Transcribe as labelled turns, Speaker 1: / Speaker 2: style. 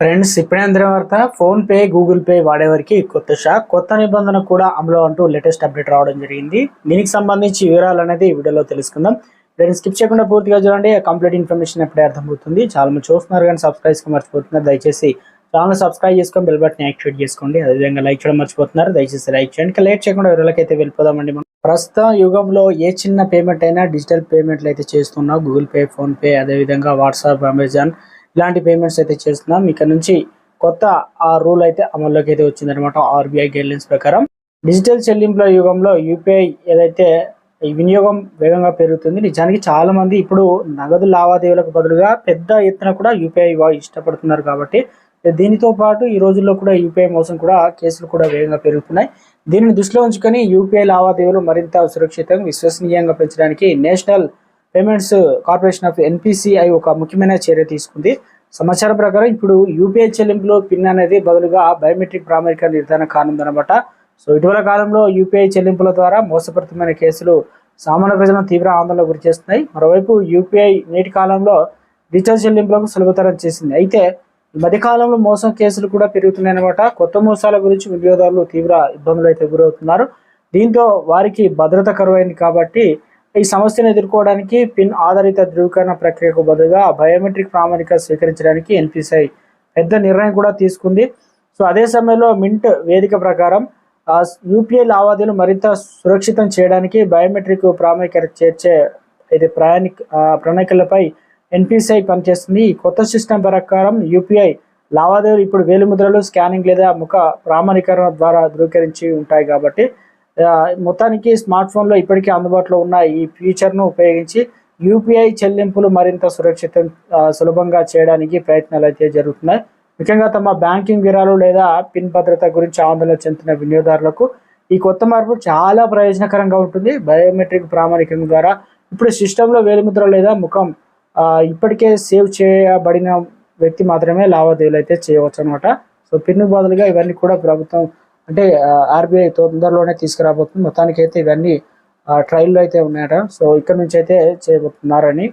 Speaker 1: Friends ఇప్పుడే అందరం వార్త ఫోన్ పే గూగుల్ పే వాడేవారికి కొత్త షాక్. కొత్త నిబంధన కూడా అమలు అంటూ లేటెస్ట్ అప్డేట్ రావడం జరిగింది. దీనికి సంబంధించి వివరాలు అనేది ఈ వీడియోలో తెలుసుకుందాం. ఫ్రెండ్స్ స్కిప్ చేయకుండా పూర్తిగా చూడండి. కంప్లీట్ ఇన్ఫర్మేషన్ ఎప్పుడే అర్థమవుతుంది. చాలా మంది చూస్తున్నారు కానీ సబ్స్క్రైబ్ మర్చిపోతున్నారు. దయచేసి ఛానల్ సబ్స్క్రైబ్ చేసుకొని బెల్ బటన్ యాక్టివేట్ చేసుకోండి. అదేవిధంగా లైక్ చేయడం మర్చిపోతున్నారు. దయచేసి లైక్ చేయండి. లేట్ చేయకుండా వివరాలకైతే వెళ్ళిపోదామండి మనం. ప్రస్తుత యుగంలో ఏ చిన్న పేమెంట్ అయినా డిజిటల్ పేమెంట్లు అయితే చేస్తున్నాం. గూగుల్ పే ఫోన్పే అదేవిధంగా వాట్సాప్ అమెజాన్ ఇలాంటి పేమెంట్స్ అయితే చేస్తున్నాం. ఇక్కడ నుంచి కొత్త ఆ రూల్ అయితే అమల్లోకి అయితే వచ్చిందనమాట ఆర్బీఐ గైడ్లైన్స్ ప్రకారం. డిజిటల్ చెల్లింపుల యుగంలో యూపీఐ ఏదైతే వినియోగం వేగంగా పెరుగుతుంది నిజానికి చాలా మంది ఇప్పుడు నగదు లావాదేవీలకు బదులుగా పెద్ద ఎత్తున కూడా యూపీఐ ఇష్టపడుతున్నారు కాబట్టి దీనితో పాటు ఈ రోజుల్లో కూడా యూపీఐ మోసం కూడా కేసులు కూడా వేగంగా పెరుగుతున్నాయి. దీనిని దృష్టిలో ఉంచుకొని యూపీఐ లావాదేవీలు మరింత సురక్షితంగా విశ్వసనీయంగా పెంచడానికి National Payments Corporation of NPCI ఒక ముఖ్యమైన చర్య తీసుకుంది. సమాచారం ప్రకారం ఇప్పుడు యూపీఐ చెల్లింపులో పిన్ అనేది బదులుగా బయోమెట్రిక్ ప్రామాణిక నిర్ధారణ కానుందనమాట సో ఇటీవల కాలంలో యూపీఐ చెల్లింపుల ద్వారా మోసపూరితమైన కేసులు సామాన్య ప్రజలను తీవ్ర ఆందోళన గురి చేస్తున్నాయి. మరోవైపు యూపీఐ నేటి కాలంలో డిజిటల్ చెల్లింపులకు సులభతరం చేసింది. అయితే ఈ మధ్యకాలంలో మోసం కేసులు కూడా పెరుగుతున్నాయి అనమాట కొత్త మోసాల గురించి వినియోగదారులు తీవ్ర ఇబ్బందులు అయితే గురవుతున్నారు. దీంతో వారికి భద్రత కరువైంది కాబట్టి ఈ సమస్యను ఎదుర్కోవడానికి పిన్ ఆధారిత ధృవీకరణ ప్రక్రియకు బదులుగా బయోమెట్రిక్ ప్రామాణిక స్వీకరించడానికి ఎన్పిసిఐ పెద్ద నిర్ణయం కూడా తీసుకుంది. సో అదే సమయంలో మింట్ వేదిక ప్రకారం యూపీఐ లావాదేవీలు మరింత సురక్షితం చేయడానికి బయోమెట్రిక్ ప్రామాణిక చేర్చే ఇది ప్రయాణిక ప్రణాళికలపై ఎన్పిసిఐ పనిచేస్తుంది. ఈ కొత్త సిస్టమ్ ప్రకారం యూపీఐ లావాదేవీలు ఇప్పుడు వేలిముద్రలు స్కానింగ్ లేదా ముఖ ప్రామాణీకరణ ద్వారా ధృవీకరించి ఉంటాయి కాబట్టి మొత్తానికి స్మార్ట్ ఫోన్లో ఇప్పటికే అందుబాటులో ఉన్న ఈ ఫీచర్ను ఉపయోగించి యూపీఐ చెల్లింపులు మరింత సురక్షితం సులభంగా చేయడానికి ప్రయత్నాలు అయితే జరుగుతున్నాయి. ముఖ్యంగా తమ బ్యాంకింగ్ వివరాలు లేదా పిన్ భద్రత గురించి ఆందోళన చెందుతున్న వినియోగదారులకు ఈ కొత్త మార్పు చాలా ప్రయోజనకరంగా ఉంటుంది. బయోమెట్రిక్ ప్రామాణికం ద్వారా ఇప్పుడు సిస్టంలో వేలిముద్ర లేదా ముఖం ఇప్పటికే సేవ్ చేయబడిన వ్యక్తి మాత్రమే లావాదేవీలు అయితే చేయవచ్చు అనమాట సో పిన్ బదులుగా ఇవన్నీ కూడా ప్రభుత్వం అంటే ఆర్బీఐ తొందరలోనే తీసుకురాబోతుంది. మొత్తానికి అయితే ఇవన్నీ ట్రయల్లో అయితే ఉన్నాయట. సో ఇక్కడ నుంచి అయితే చేయబోతున్నారని